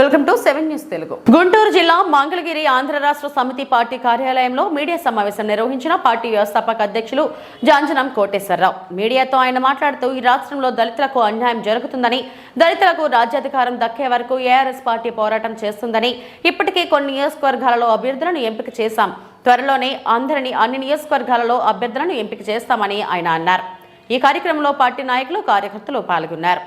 Welcome to seven news Telugu. Guntur జిల్లా మంగళగిరి ఆంధ్ర రాష్ట్ర సమితి పార్టీ కార్యాలయంలో మీడియా సమావేశం నిర్వహించిన పార్టీ వ్యవస్థాపక అధ్యక్షులు జాంజనం కోటేశ్వరరావు. మీడియాతో ఆయన మాట్లాడుతూ ఈ రాష్ట్రంలో దళితులకు అన్యాయం జరుగుతుందని దళితులకు రాజ్యాధికారం దక్కే వరకు ఏఆర్ఎస్ పార్టీ పోరాటం చేస్తుందని ఇప్పటికే కొన్ని నియోజకవర్గాలలో అభ్యర్థులను ఎంపిక చేశాం. త్వరలోనే అందరినీ అన్ని నియోజకవర్గాలలో అభ్యర్థులను ఎంపిక చేస్తామని ఆయన అన్నారు. ఈ కార్యక్రమంలో పార్టీ నాయకులు కార్యకర్తలు పాల్గొన్నారు.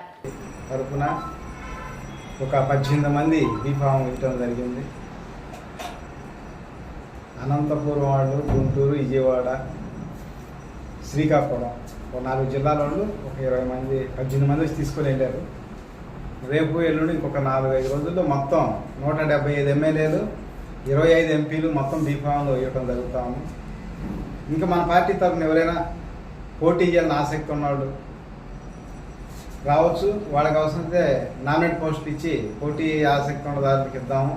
ఒక పద్దెనిమిది మంది బీఫామ్ ఇవ్వడం జరిగింది. అనంతపురం వాళ్ళు గుంటూరు విజయవాడ శ్రీకాకుళం ఒక నాలుగు జిల్లాల వాళ్ళు ఒక ఇరవై మంది పద్దెనిమిది మంది వచ్చి తీసుకొని వెళ్ళారు. రేపు ఎల్లుండి ఇంకొక నాలుగు ఐదు రోజుల్లో మొత్తం నూట డెబ్బై ఐదు ఎమ్మెల్యేలు ఇరవై ఐదు ఎంపీలు మొత్తం బీఫామ్లో ఇవ్వడం జరుగుతాము ఇంకా మన పార్టీ తరఫున ఎవరైనా పోటీ చేయాలని ఆసక్తి ఉన్నవాళ్ళు రావచ్చు. వాళ్ళకి అవసరమైతే నామినేట్ పోస్టులు ఇచ్చి పోటీ ఆసక్తి ఉన్న దానికి ఇద్దాము.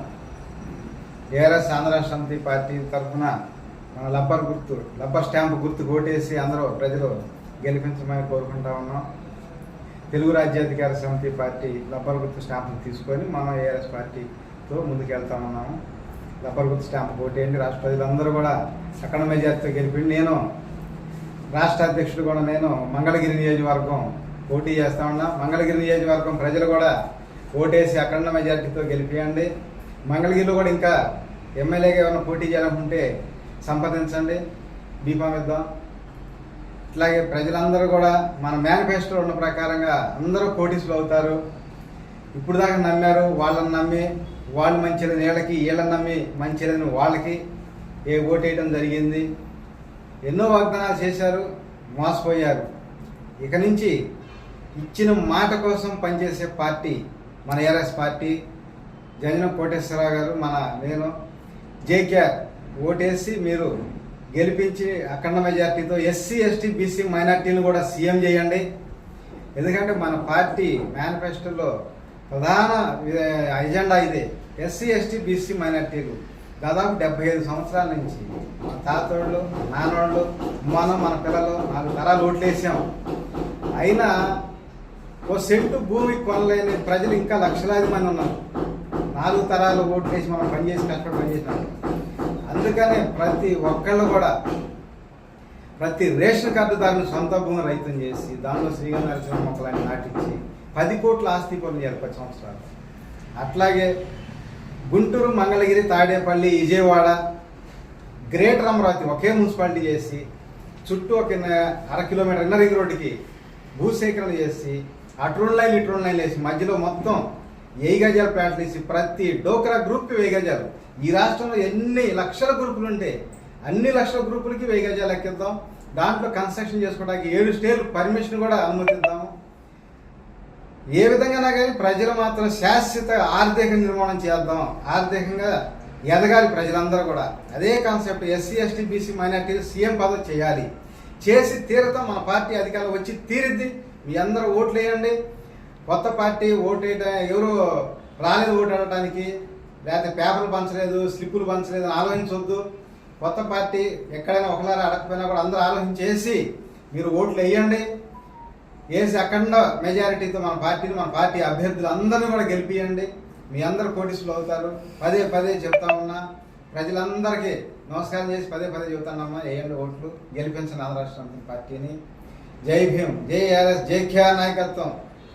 ఏఆర్ఎస్ ఆంధ్ర సమితి పార్టీ తరఫున మన లబ్బర్ గుర్తు లబ్బర్ స్టాంప్ గుర్తు కొట్టేసి అందరూ ప్రజలు గెలిపించమని కోరుకుంటా ఉన్నాం. తెలుగు రాజ్యాధికార సమితి పార్టీ లబ్బర్ గుర్తు స్టాంపులు తీసుకొని మనం ఏఆర్ఎస్ పార్టీతో ముందుకు వెళ్తా ఉన్నాము. లబ్బర్ గుర్తు స్టాంప్ కొట్టేయండి. రాష్ట్ర ప్రజలందరూ కూడా అక్కడ మెజార్టీతో గెలిపి నేను రాష్ట్ర అధ్యక్షుడు కూడా నేను మంగళగిరి నియోజకవర్గం పోటీ చేస్తా ఉన్నా. మంగళగిరి నియోజకవర్గం ప్రజలు కూడా ఓటేసి అఖండ మెజార్టీతో గెలిపియండి. మంగళగిరిలో కూడా ఇంకా ఎమ్మెల్యేగా ఏమైనా పోటీ చేయాలనుకుంటే సంప్రదించండి. బీఫామ్ ఇద్దాం ఇట్లాగే ప్రజలందరూ కూడా మన మేనిఫెస్టో ఉన్న ప్రకారంగా అందరూ పోటీసులు అవుతారు. ఇప్పుడు దాకా నమ్మారు వాళ్ళని నమ్మి వాళ్ళు మంచిదని వీళ్ళకి వీళ్ళని నమ్మి మంచిదని వాళ్ళకి ఏ ఓటేయడం జరిగింది. ఎన్నో వాగ్దానాలు చేశారు మోసపోయారు. ఇక నుంచి ఇచ్చిన మాట కోసం పనిచేసే పార్టీ మన ఏఆర్ఎస్ పార్టీ జగన్ కోటేశ్వరరావు గారు మన నేను జేకేఆర్. ఓటేసి మీరు గెలిపించి అఖండ మెజార్టీతో ఎస్సీ ఎస్టీ బీసీ మైనార్టీలు కూడా సీఎం చేయండి. ఎందుకంటే మన పార్టీ మేనిఫెస్టోలో ప్రధాన ఎజెండా ఇదే. ఎస్సీ ఎస్టీ బీసీ మైనార్టీలు దాదాపు డెబ్బై ఐదు సంవత్సరాల నుంచి మన తాతోళ్ళు నానోళ్ళు మనం మన పిల్లలు నాలుగు తరాలు ఓట్లేసాం. అయినా ఓ సెంటు భూమి కొనలేని ప్రజలు ఇంకా లక్షలాది మంది ఉన్నారు. నాలుగు తరాలు ఓట్లేసి మనం పనిచేసి కష్టపడి పనిచేసినాం అందుకనే ప్రతి ఒక్కళ్ళు కూడా ప్రతి రేషన్ కార్డుదారుని సొంత భూమి రైతం చేసి దానిలో శ్రీగంధ నరసింహ మొక్కలని నాటించి పది కోట్ల ఆస్తి పనులు చేయాలి పది సంవత్సరాలు. అట్లాగే గుంటూరు మంగళగిరి తాడేపల్లి విజయవాడ గ్రేటర్ అమరావతి ఒకే మున్సిపాలిటీ చేసి చుట్టూ ఒక అర కిలోమీటర్ ఇన్నర్ రింగ్ రోడ్డుకి భూసేకరణ చేసి అటు లైన్ ఇటు వేసి మధ్యలో మొత్తం వెయ్యి గజాలు ప్లాట్లు వేసి ప్రతి డోక్రా గ్రూప్కి వెయ్యి గజాలు. ఈ రాష్ట్రంలో ఎన్ని లక్షల గ్రూపులు ఉంటే అన్ని లక్షల గ్రూపులకి వెయ్యి గజాలు ఎక్కిద్దాం దాంట్లో కన్స్ట్రక్షన్ చేసుకోవడానికి ఏడు స్టేలు పర్మిషన్ కూడా అనుమతిద్దాము ఏ విధంగా కానీ ప్రజలు మాత్రం శాశ్వత ఆర్థిక నిర్మాణం చేద్దాం. ఆర్థికంగా ఎదగాలి ప్రజలందరూ కూడా. అదే concept SC ST BC minority CM పదవి చేయాలి. చేసి తీరతాం మన పార్టీ అధికారులు వచ్చి తీరిద్ది. మీ అందరూ ఓట్లు వేయండి. కొత్త పార్టీ ఓటు ఎవరు రాలేదు ఓటు ఆడటానికి లేకపోతే పేపర్లు పంచలేదు స్లిప్పులు పంచలేదు అని ఆలోచించవద్దు కొత్త పార్టీ ఎక్కడైనా ఒకలారా అడగకపోయినా కూడా అందరూ ఆలోచించేసి మీరు ఓట్లు వేయండి. వేసి అఖండ మెజారిటీతో మన పార్టీని మన పార్టీ అభ్యర్థులు అందరినీ కూడా గెలిపియండి. మీ అందరు కోటీసులు అవుతారు. పదే పదే చెప్తా ఉన్నా ప్రజలందరికీ నమస్కారం చేసి పదే పదే చెబుతానమ్మా వేయండి ఓట్లు. గెలిపించండి ఆంధ్ర రాష్ట్ర పార్టీని. జై భీమ్ జై ఆర్ఎస్ జై ఖ్యా నాయకత్వం.